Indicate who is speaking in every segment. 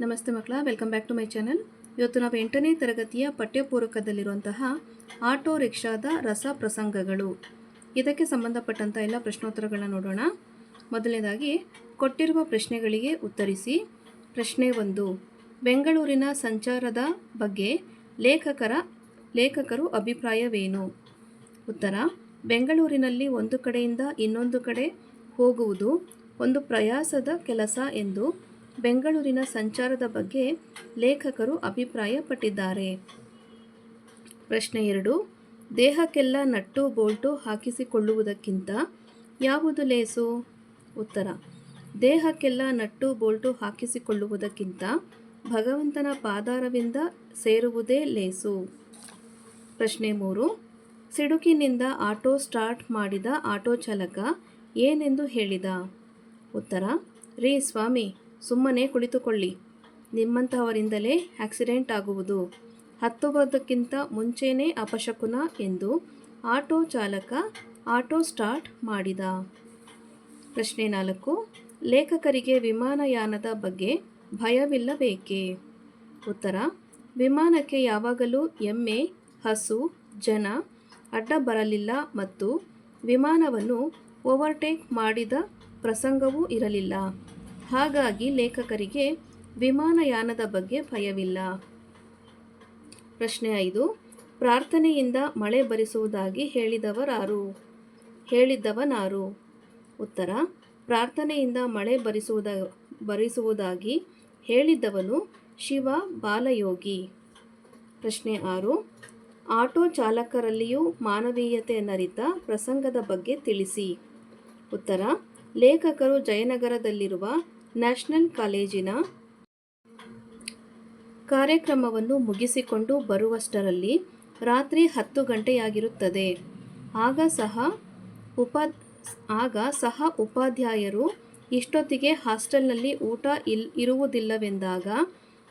Speaker 1: ನಮಸ್ತೆ ಮಕ್ಕಳ welcome back to my channel ಇವತ್ತು ನಾವು ಎಂಟನೇ ತರಗತಿಯ ಪಠ್ಯಪೂರಕದಲ್ಲಿರುವಂತಹ ಆಟೋ ರಿಕ್ಷಾದ ರಸ ಪ್ರಸಂಗಗಳು. ಇದಕ್ಕೆ ಸಂಬಂಧಪಟ್ಟಂಥ ಎಲ್ಲ ಪ್ರಶ್ನೋತ್ತರಗಳನ್ನ ನೋಡೋಣ. ಮೊದಲನೇದಾಗಿ, ಕೊಟ್ಟಿರುವ ಪ್ರಶ್ನೆಗಳಿಗೆ ಉತ್ತರಿಸಿ. ಪ್ರಶ್ನೆ ಒಂದು, ಬೆಂಗಳೂರಿನ ಸಂಚಾರದ ಬಗ್ಗೆ ಲೇಖಕರ, ಲೇಖಕರು ಅಭಿಪ್ರಾಯವೇನು? ಉತ್ತರ, ಬೆಂಗಳೂರಿನಲ್ಲಿ ಒಂದು ಕಡೆಯಿಂದ ಇನ್ನೊಂದು ಕಡೆ ಹೋಗುವುದು ಒಂದು ಪ್ರಯಾಸದ ಕೆಲಸ ಎಂದು ಬೆಂಗಳೂರಿನ ಸಂಚಾರದ ಬಗ್ಗೆ ಲೇಖಕರು ಅಭಿಪ್ರಾಯಪಟ್ಟಿದ್ದಾರೆ. ಪ್ರಶ್ನೆ ಎರಡು, ದೇಹಕ್ಕೆಲ್ಲ ನಟ್ಟು ಬೋಲ್ಟು ಹಾಕಿಸಿಕೊಳ್ಳುವುದಕ್ಕಿಂತ ಯಾವುದು ಲೇಸು? ಉತ್ತರ, ದೇಹಕ್ಕೆಲ್ಲ ನಟ್ಟು ಬೋಲ್ಟು ಹಾಕಿಸಿಕೊಳ್ಳುವುದಕ್ಕಿಂತ ಭಗವಂತನ ಪಾದಾರವಿಂದ ಸೇರುವುದೇ ಲೇಸು? ಪ್ರಶ್ನೆ ಮೂರು, ಸಿಡುಕಿನಿಂದ ಆಟೋ ಸ್ಟಾರ್ಟ್ ಮಾಡಿದ ಆಟೋ ಚಾಲಕ ಏನೆಂದು ಹೇಳಿದ? ಉತ್ತರ, ರೀ ಸ್ವಾಮಿ ಸುಮ್ಮನೆ ಕುಳಿತುಕೊಳ್ಳಿ. ನಿಮ್ಮಂತಹವರಿಂದಲೇ ಆಕ್ಸಿಡೆಂಟ್ ಆಗುವುದು. ಹತ್ತುವುದಕ್ಕಿಂತ ಮುಂಚೆನೇ ಅಪಶಕುನ ಎಂದು ಆಟೋ ಚಾಲಕ ಆಟೋ ಸ್ಟಾರ್ಟ್ ಮಾಡಿದ. ಪ್ರಶ್ನೆ ನಾಲ್ಕು. ಲೇಖಕರಿಗೆ ವಿಮಾನಯಾನದ ಬಗ್ಗೆ ಭಯವಿಲ್ಲಬೇಕೇ? ಉತ್ತರ. ವಿಮಾನಕ್ಕೆ ಯಾವಾಗಲೂ ಎಮ್ಮೆ, ಹಸು, ಜನ, ಅಡ್ಡ ಬರಲಿಲ್ಲ ಮತ್ತು ವಿಮಾನವನ್ನು ಓವರ್ಟೇಕ್ ಮಾಡಿದ ಪ್ರಸಂಗವೂ ಇರಲಿಲ್ಲ. ಹಾಗಾಗಿ ಲೇಖಕರಿಗೆ ವಿಮಾನಯಾನದ ಬಗ್ಗೆ ಭಯವಿಲ್ಲ. ಪ್ರಶ್ನೆ ಐದು, ಪ್ರಾರ್ಥನೆಯಿಂದ ಮಳೆ ಬರಿಸುವುದಾಗಿ ಹೇಳಿದವರಾರು? ಹೇಳಿದ್ದವನಾರು? ಉತ್ತರ, ಪ್ರಾರ್ಥನೆಯಿಂದ ಮಳೆ ಬರಿಸುವುದ, ಬರಿಸುವುದಾಗಿ ಹೇಳಿದ್ದವನು ಶಿವ ಬಾಲಯೋಗಿ. ಪ್ರಶ್ನೆ ಆರು, ಆಟೋ ಚಾಲಕರಲ್ಲಿಯೂ ಮಾನವೀಯತೆ ನರಿತ ಪ್ರಸಂಗದ ಬಗ್ಗೆ ತಿಳಿಸಿ. ಉತ್ತರ, ಲೇಖಕರು ಜಯನಗರದಲ್ಲಿರುವ ನ್ಯಾಷನಲ್ ಕಾಲೇಜಿನ ಕಾರ್ಯಕ್ರಮವನ್ನು ಮುಗಿಸಿಕೊಂಡು ಬರುವಷ್ಟರಲ್ಲಿ ರಾತ್ರಿ ಹತ್ತು ಗಂಟೆಯಾಗಿರುತ್ತದೆ. ಆಗ ಸಹ ಉಪ, ಆಗ ಸಹ ಉಪಾಧ್ಯಾಯರು ಇಷ್ಟೊತ್ತಿಗೆ ಹಾಸ್ಟೆಲ್ನಲ್ಲಿ ಊಟ ಇಲ್, ಇರುವುದಿಲ್ಲವೆಂದಾಗ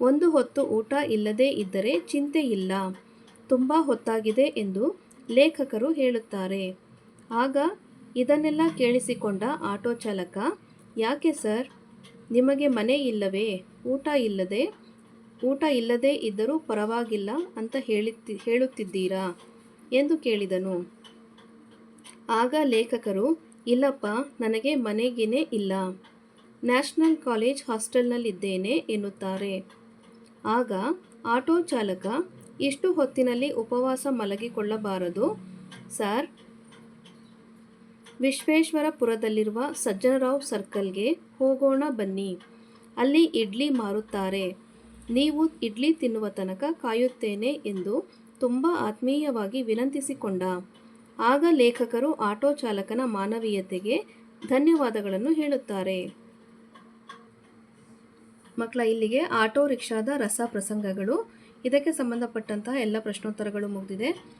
Speaker 1: ಒಂದು ಹೊತ್ತು ಊಟ ಇಲ್ಲದೇ ಇದ್ದರೆ ಚಿಂತೆ ಇಲ್ಲ. ತುಂಬ ಹೊತ್ತಾಗಿದೆ ಎಂದು ಲೇಖಕರು ಹೇಳುತ್ತಾರೆ. ಆಗ ಇದನ್ನೆಲ್ಲ ಕೇಳಿಸಿಕೊಂಡ ಆಟೋ ಚಾಲಕ, ಯಾಕೆ ಸರ್? ನಿಮಗೆ ಮನೆ ಇಲ್ಲವೇ? ಊಟ ಇಲ್ಲದೆ? ಊಟ ಇಲ್ಲದೇ ಇದ್ದರೂ ಪರವಾಗಿಲ್ಲ ಅಂತ ಹೇಳುತ್ತಿ, ಹೇಳುತ್ತಿದ್ದೀರಾ? ಎಂದು ಕೇಳಿದನು. ಆಗ ಲೇಖಕರು, ಇಲ್ಲಪ್ಪ, ನನಗೆ ಮನೆಗಿನೇ ಇಲ್ಲ. ನ್ಯಾಷನಲ್ ಕಾಲೇಜ್ ಹಾಸ್ಟೆಲ್ನಲ್ಲಿದ್ದೇನೆ ಎನ್ನುತ್ತಾರೆ. ಆಗ ಆಟೋ ಚಾಲಕ, ಇಷ್ಟು ಹೊತ್ತಿನಲ್ಲಿ ಉಪವಾಸ ಮಲಗಿಕೊಳ್ಳಬಾರದು? ಸರ್ ವಿಶ್ವೇಶ್ವರಪುರದಲ್ಲಿರುವ ಸಜ್ಜನರಾವ್ ಸರ್ಕಲ್ಗೆ ಹೋಗೋಣ ಬನ್ನಿ. ಅಲ್ಲಿ ಇಡ್ಲಿ ಮಾರುತ್ತಾರೆ. ನೀವು ಇಡ್ಲಿ ತಿನ್ನುವ ತನಕ ಕಾಯುತ್ತೇನೆ ಎಂದು ತುಂಬ ಆತ್ಮೀಯವಾಗಿ ವಿನಂತಿಸಿಕೊಂಡ. ಆಗ ಲೇಖಕರು ಆಟೋ ಚಾಲಕನ ಮಾನವೀಯತೆಗೆ ಧನ್ಯವಾದಗಳನ್ನು ಹೇಳುತ್ತಾರೆ. ಮಕ್ಕಳ, ಇಲ್ಲಿಗೆ ಆಟೋ ರಿಕ್ಷಾದ ರಸ ಪ್ರಸಂಗಗಳು. ಇದಕ್ಕೆ ಸಂಬಂಧಪಟ್ಟಂತಹ ಎಲ್ಲ ಪ್ರಶ್ನೋತ್ತರಗಳು ಮುಗಿದಿದೆ.